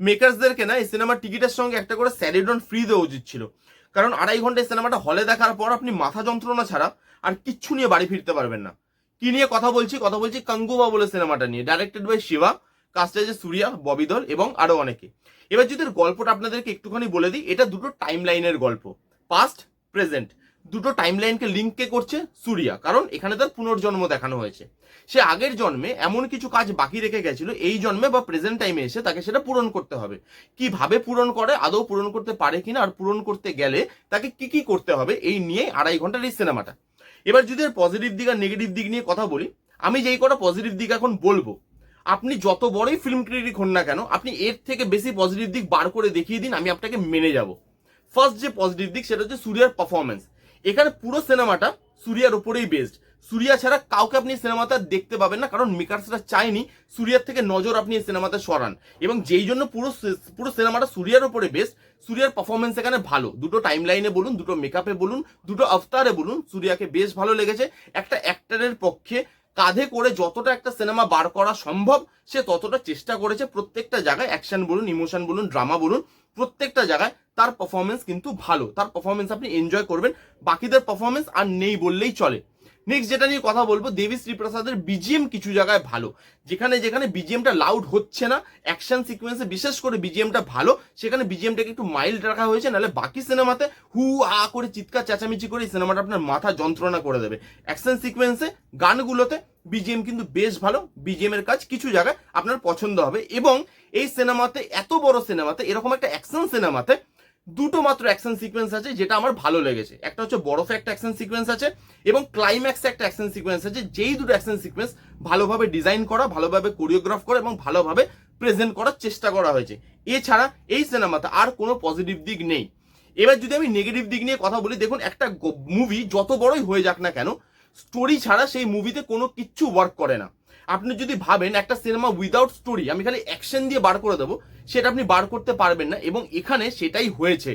মেকার্সদেরকে না, এই সিনেমার টিকিটের সঙ্গে একটা করে স্যারিডন ফ্রি দেওয়া উচিত ছিল। কারণ আড়াই ঘণ্টা এই সিনেমাটা হলে দেখার পর আপনি মাথা যন্ত্রণা ছাড়া আর কিচ্ছু নিয়ে বাড়ি ফিরতে পারবেন না। কি নিয়ে কথা বলছি? কথা বলছি কাঙ্গুবা বলে সিনেমাটা নিয়ে ডাইরেক্টেড বাই শিবা কাস্টে আছে সুরিয়া ববিদল এবং আরও অনেকে। এবার যদি গল্পটা আপনাদেরকে একটুখানি বলে দিই, এটা দুটো টাইম লাইনের গল্প পাস্ট প্রেজেন্ট দুটো টাইম লাইনকে লিঙ্কে করছে সুরিয়া। কারণ এখানে তার পুনর্জন্ম দেখানো হয়েছে। সে আগের জন্মে এমন কিছু কাজ বাকি রেখে গেছিল, এই জন্মে বা প্রেজেন্ট টাইমে এসে তাকে সেটা পূরণ করতে হবে। কীভাবে পূরণ করে, আদৌ পূরণ করতে পারে কিনা আর পূরণ করতে গেলে তাকে কি কি করতে হবে, এই নিয়ে আড়াই ঘণ্টার এই সিনেমাটা এবার যদি এর পজিটিভ দিক আর নেগেটিভ দিক নিয়ে কথা বলি, আমি যেই কটা পজিটিভ দিক এখন বলব, আপনি যত বড়ই ফিল্ম ক্রিটিক হন না কেন, আপনি এর থেকে বেশি পজিটিভ দিক বার করে দেখিয়ে দিন, আমি আপনাকে মেনে যাব। ফার্স্ট যে পজিটিভ দিক, সেটা হচ্ছে সূর্যার পারফরমেন্স এখানে পুরো সিনেমাটা সুরিয়ার উপরেই বেসড সুরিয়া ছাড়া কাউকে আপনি সিনেমাতে দেখতে পাবেন না, কারণ মেকার্সরা চায়নি। সুরিয়ার থেকে নজর আপনি এই সিনেমাতে সরান। এবং যেই জন্য পুরো পুরো সিনেমাটা সুরিয়ার উপরে বেস্ট সুরিয়ার পারফরমেন্স এখানে ভালো। দুটো টাইম লাইনে বলুন, দুটো মেকআপে বলুন, দুটো আফতারে বলুন, সুরিয়াকে বেশ ভালো লেগেছে। একটা অ্যাক্টারের পক্ষে কাঁধে করে যতটা একটা সিনেমা বার করা সম্ভব, সে ততটা চেষ্টা করেছে প্রত্যেকটা জায়গায় অ্যাকশন বলুন ইমোশন বলুন ড্রামা বলুন, প্রত্যেকটা জায়গায় তার পারফরমেন্স কিন্তু ভালো। তার পারফরমেন্স আপনি এনজয় করবেন, বাকিদের পারফরমেন্স আর নেই বললেই চলে। নেক্সট যেটা নিয়ে কথা বলব, দেবী শ্রীপ্রসাদের বিজিএম কিছু জায়গায় ভালো। যেখানে যেখানে বিজিএমটা লাউড হচ্ছে না অ্যাকশন সিকোয়েন্সে বিশেষ করে বিজিএমটা ভালো, সেখানে বিজিএমটাকে একটু মাইল্ড রাখা হয়েছে, নাহলে বাকি সিনেমাতে হু, আ করে চিৎকার, চেঁচামেচি করে এই সিনেমাটা আপনার মাথা যন্ত্রণা করে দেবে। অ্যাকশন সিকোয়েন্সে গানগুলোতে বিজিএম কিন্তু বেশ ভালো বিজিএম এর কাজ কিছু জায়গায় আপনার পছন্দ হবে। এবং এই সিনেমাতে এত বড় সিনেমাতে এরকম একটা অ্যাকশন সিনেমাতে দুটো মাত্র অ্যাকশন সিকোয়েন্স আছে যেটা আমার ভালো লেগেছে। একটা হচ্ছে বরফে একটা অ্যাকশন সিকোয়েন্স আছে এবং ক্লাইম্যাক্সে একটা অ্যাকশন সিকোয়েন্স আছে। যেই দুটো অ্যাকশন সিকোয়েন্স ভালোভাবে ডিজাইন করা, ভালোভাবে কোরিওগ্রাফ করা এবং ভালোভাবে প্রেজেন্ট করার চেষ্টা করা হয়েছে। এছাড়া এই সিনেমাতে আর কোনো পজিটিভ দিক নেই। এবার যদি আমি নেগেটিভ দিক নিয়ে কথা বলি, দেখুন একটা মুভি যত বড়ই হয়ে যাক না কেন স্টোরি ছাড়া সেই মুভিতে কোনো কিচ্ছু ওয়ার্ক করে না। আপনি যদি ভাবেন একটা সিনেমা উইদাউট স্টোরি আমি খালি অ্যাকশন দিয়ে বার করে দেবো, সেটা আপনি বার করতে পারবেন না এবং এখানে সেটাই হয়েছে।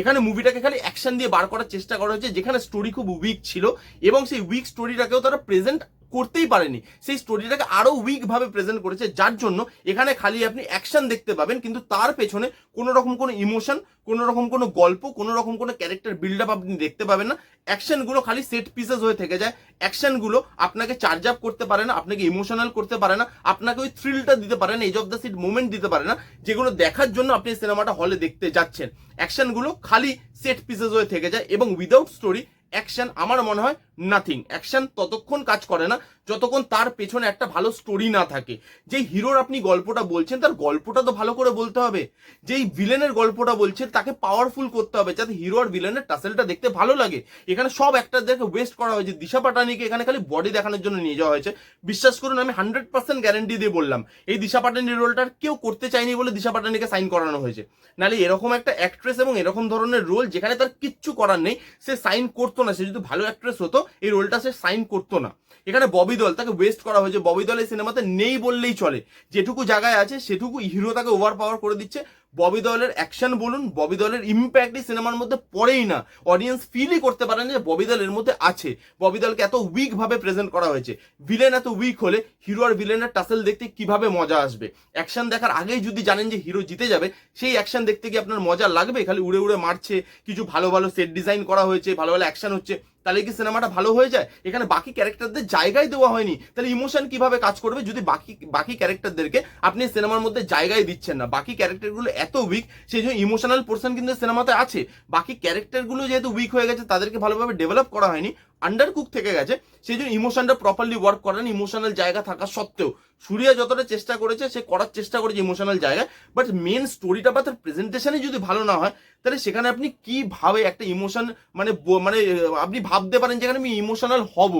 এখানে মুভিটাকে খালি অ্যাকশন দিয়ে বার করার চেষ্টা করা হয়েছে, যেখানে স্টোরি খুব উইক ছিল এবং সেই উইক স্টোরিটাকেও তারা প্রেজেন্ট করতেই পারেনি। সেই স্টোরিটাকে আরও উইকভাবে প্রেজেন্ট করেছে, যার জন্য এখানে খালি আপনি অ্যাকশন দেখতে পাবেন, কিন্তু তার পেছনে কোনো রকম কোনো ইমোশন কোনো রকম কোনো গল্প কোনো রকম কোনো ক্যারেক্টার বিল্ড আপ আপনি দেখতে পাবেন না। অ্যাকশনগুলো খালি সেট পিসেস হয়ে থেকে যায়। অ্যাকশনগুলো আপনাকে চার্জ আপ করতে পারে না, আপনাকে ইমোশনাল করতে পারে না, আপনাকে ওই থ্রিলটা দিতে পারে না edge of the seat movement দিতে পারে না, যেগুলো দেখার জন্য আপনি সিনেমাটা হলে দেখতে যাচ্ছেন। অ্যাকশনগুলো খালি সেট পিসেস হয়ে থেকে যায় এবং উইদাউট স্টোরি অ্যাকশন আমার মনে হয় নাথিং অ্যাকশন ততক্ষণ কাজ করে না। যতক্ষণ তার পেছনে একটা ভালো স্টোরি না থাকে। যে হিরোর আপনি গল্পটা বলছেন, তার গল্পটা তো ভালো করে বলতে হবে। যেই ভিলেনের গল্পটা বলছেন, তাকে পাওয়ারফুল করতে হবে, যাতে হিরো আর ভিলেনের টাসেলটা দেখতে ভালো লাগে। এখানে সব অ্যাক্টারদেরকে ওয়েস্ট করা হয়েছে। দিশা পাটানিকে এখানে খালি বডি দেখানোর জন্য নিয়ে যাওয়া হয়েছে। বিশ্বাস করুন, আমি হান্ড্রেড পার্সেন্ট গ্যারেন্টি দিয়ে বললাম, এই দিশা পাটানির রোলটার কেউ করতে চায়নি বলে দিশা পাটানিকে সাইন করানো হয়েছে। নাহলে এরকম একটা অ্যাক্ট্রেস এবং এরকম ধরনের রোল যেখানে তার কিচ্ছু করার নেই, সে সাইন করতো না। সে যদি ভালো অ্যাক্ট্রেস হতো, এই রোলটা সে সাইন করতো না। এখানে ববি দল, তাকে ওয়েস্ট করা হয়েছে। ববি দল এই সিনেমাতে নেই বললেই চলে। যেটুকু জায়গায় আছে, সেটুকু হিরো তাকে ওভার পাওয়ার করে দিচ্ছে। ববি দলের অ্যাকশন বলুন, ববি দলের ইম্প্যাক্ট এই সিনেমার মধ্যে পড়েই না। অডিয়েন্স ফিলই করতে পারে না যে ববি দল এর মধ্যে আছে। ববি দলকে এত উইক ভাবে প্রেজেন্ট করা হয়েছে। ভিলেন এত উইক হলে হিরো আর ভিলেনের টাসেল দেখতে কীভাবে মজা আসবে? অ্যাকশন দেখার আগেই যদি জানেন যে হিরো জিতে যাবে, সেই অ্যাকশন দেখতে কি আপনার মজা লাগবে? খালি উড়ে উড়ে মারছে, কিছু ভালো ভালো সেট ডিজাইন করা হয়েছে, ভালো ভালো অ্যাকশন হচ্ছে। তাহলে কি সিনেমাটা ভালো হয়ে যায়? এখানে বাকি ক্যারেক্টারদের জায়গায় দেওয়া হয়নি। তাহলে ইমোশন কীভাবে কাজ করবে যদি বাকি বাকি ক্যারেক্টারদেরকে আপনি সিনেমার মধ্যে জায়গায় দিচ্ছেন না? বাকি ক্যারেক্টারগুলো এত উইক সেই জন্য ইমোশনাল পোর্শন কিন্তু সিনেমাতে আছে। বাকি ক্যারেক্টারগুলো যেহেতু উইক হয়ে গেছে, তাদেরকে ভালোভাবে ডেভেলপ করা হয়নি। আন্ডার কুক থেকে গেছে, সেই জন্য ইমোশনটা প্রপারলি ওয়ার্ক করেন ইমোশনাল জায়গা থাকা সত্ত্বেও। সুরিয়া যতটা চেষ্টা করেছে, সে করার চেষ্টা করেছে ইমোশনাল জায়গায় বাট মেন স্টোরিটা বা তার প্রেজেন্টেশনই যদি ভালো না হয়, তাহলে সেখানে আপনি কীভাবে একটা ইমোশন মানে মানে আপনি ভাবতে পারেন যেখানে আমি ইমোশনাল হব,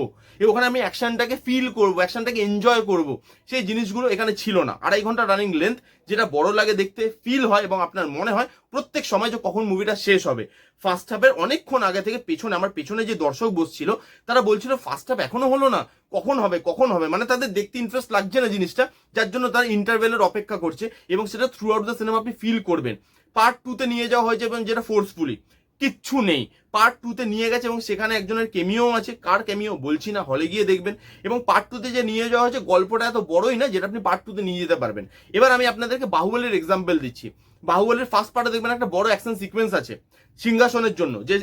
ওখানে আমি অ্যাকশনটাকে ফিল করব অ্যাকশনটাকে এনজয় করব। সেই জিনিসগুলো এখানে ছিল না। আড়াই ঘণ্টা রানিং লেন্থ যেটা বড় লাগে দেখতে ফিল হয় এবং আপনার মনে হয় প্রত্যেক সময় যে কখন মুভিটা শেষ হবে। ফার্স্ট হাফের অনেকক্ষণ আগে থেকে পেছনে, আমার পেছনে যে দর্শক বসছিল, তারা বলছিল ফার্স্ট হাফ এখনও হলো না। কখন হবে? কখন হবে? মানে তাদের দেখতে ইন্টারেস্ট লাগছে না জিনিসটা, যার জন্য তারা ইন্টারভেলের অপেক্ষা করছে এবং সেটা থ্রু আউট দ্য সিনেমা আপনি ফিল করবেন। পার্ট টুতে নিয়ে যাওয়া হয়েছে এবং যেটা ফোর্সফুলি কিচ্ছু নেই। পার্ট টুতে নিয়ে গেছে এবং সেখানে একজনের কেমিও আছে। কার কেমিও বলছি না হলে গিয়ে দেখবেন। এবং পার্ট টুতে যে নিয়ে যাওয়া হয়েছে, গল্পটা এত বড়ই না, যেটা আপনি পার্ট টুতে নিয়ে যেতে পারবেন। এবার আমি আপনাদেরকে বাহুবলীর এক্সাম্পল দিচ্ছি। বাহুবলীর ফার্স্ট পার্টে দেখবেন একটা বড় অ্যাকশন সিকোয়েন্স আছে। সিংহাসনের জন্য। যে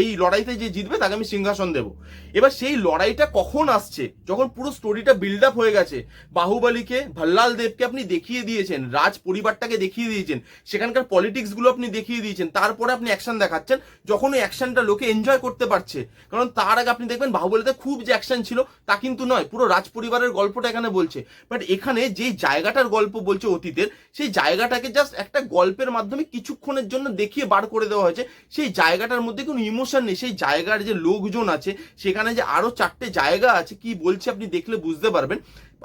এই লড়াইতে যে জিতবে, তাকে আমি সিংহাসন দেবো। এবার সেই লড়াইটা কখন আসছে? যখন পুরো স্টোরিটা বিল্ড আপ হয়ে গেছে, বাহুবলীকে, ভাল্লাল দেবকে আপনি দেখিয়ে দিয়েছেন, রাজ পরিবারটাকে দেখিয়ে দিয়েছেন, সেখানকার পলিটিক্সগুলো আপনি দেখিয়ে দিয়েছেন, তারপরে আপনি অ্যাকশন দেখাচ্ছেন, যখন ওই অ্যাকশনটা লোকে এনজয় করতে পারছে। কারণ তার আগে আপনি দেখবেন বাহুবলীতে খুব যে অ্যাকশন ছিল, তা কিন্তু নয়, পুরো রাজ পরিবারের গল্পটা এখানে বলছে। বাট এখানে যে জায়গাটার গল্প বলছে অতীতের, সেই জায়গাটাকে জাস্ট একটা গল্পের মাধ্যমে কিছুক্ষণের জন্য দেখিয়ে বার করে দেওয়া হয়েছে। সেই জায়গাটার মধ্যে কোনো ইমোশন নেই। সেই জায়গার যে লোকজন আছে, সেখানে যে আরও চারটে জায়গা আছে, কি বলছে আপনি দেখলে বুঝতে পারবেন।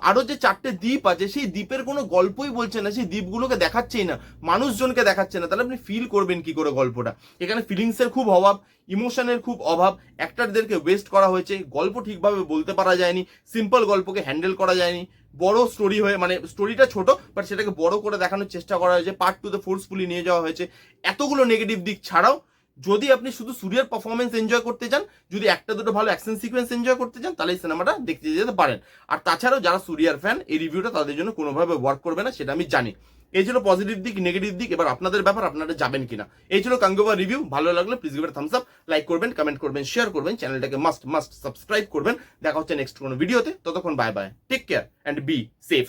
আরও যে চারটে দ্বীপ আছে, সেই দ্বীপের কোনো গল্পই বলছে না, সেই দ্বীপগুলোকে দেখাচ্ছেই না, মানুষজনকে দেখাচ্ছে না। তাহলে আপনি ফিল করবেন কি করে গল্পটা? এখানে ফিলিংসের খুব অভাব ইমোশনের খুব অভাব অ্যাক্টারদেরকে ওয়েস্ট করা হয়েছে, গল্প ঠিকভাবে বলতে পারা যায়নি সিম্পল গল্পকে হ্যান্ডেল করা যায়নি। বড় স্টোরি হয়ে মানে স্টোরিটা ছোট বাট সেটাকে বড় করে দেখানোর চেষ্টা করা হয়েছে। পার্ট টু তে ফোর্সফুলি নিয়ে যাওয়া হয়েছে। এতগুলো নেগেটিভ দিক ছাড়াও, যদি আপনি শুধু সূর্যের পারফরমেন্স এনজয় করতে চান, যদি একটা দুটো ভালো অ্যাকশন সিকোয়েন্স এনজয় করতে চান, তাহলে এই সিনেমাটা দেখতে যেতে পারেন। আর তাছাড়াও যারা সুরিয়ার ফ্যান এই রিভিউটা তাদের জন্য কোনোভাবে ওয়ার্ক করবে না, সেটা আমি জানি। এই ছিল পজিটিভ দিক নেগেটিভ দিক, এবার আপনাদের ব্যাপার, আপনারা যাবেন কিনা। এই ছিল কাঙ্গোবা রিভিউ ভালো লাগলে please give thumbs up like করবেন কমেন্ট করবেন শেয়ার করবেন চ্যানেলটাকে মাস্ট মাস্ট সাবস্ক্রাইব করবেন। দেখা হচ্ছে নেক্সট কোনো ভিডিওতে ততক্ষণ bye bye take care and be safe